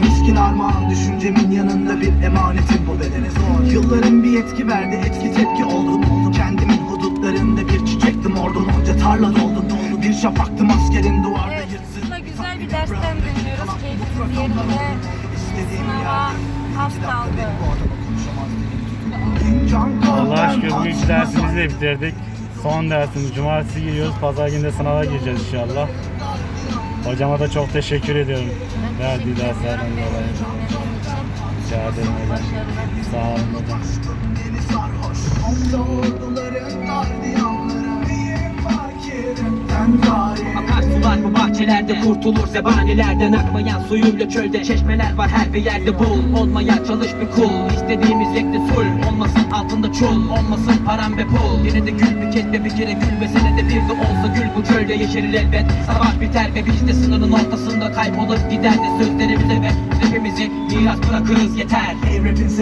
Miskin armağan düşüncemin yanında bir emanetim bu bedene zor Yılların bir etki verdi etki tepki oldum oldum Kendimin hudutlarında bir çiçektim ordum Onca tarla doldum doldu bir şafaktım askerin duvarda Evet, aslında güzel bir dersten dönüyoruz. Keyfimiz yerinde. Sınava az kaldı. Allah'a şükür bugünkü dersimizi de bitirdik. Son dersimiz. Cumartesi giriyoruz. Pazar günü de sınava gireceğiz inşallah. Hocama da çok teşekkür ediyorum. Verdiği derslerden dolayı. Rica ederim hocam. Sağ olun hocam. Orduların gardiyanları Neyim var ki Akarsular bu bahçelerde kurtulur zebanilerden Akmayan suyuyla çölde. Çeşmeler var her bir yerde bul. Olmaya çalış bir kul. İstediğimiz yekte full. Olmasın altında çul Olmasın param ve pul. Yine de gül bir kez bir kere gül ve senede bir de olsa gül. Bu çölde yeşerir elbet. Savaş biter ve biz de sınırın ortasında kaybolup gider de sözlerimize ve Hepimizi miras bırakırız. Yeter. Hey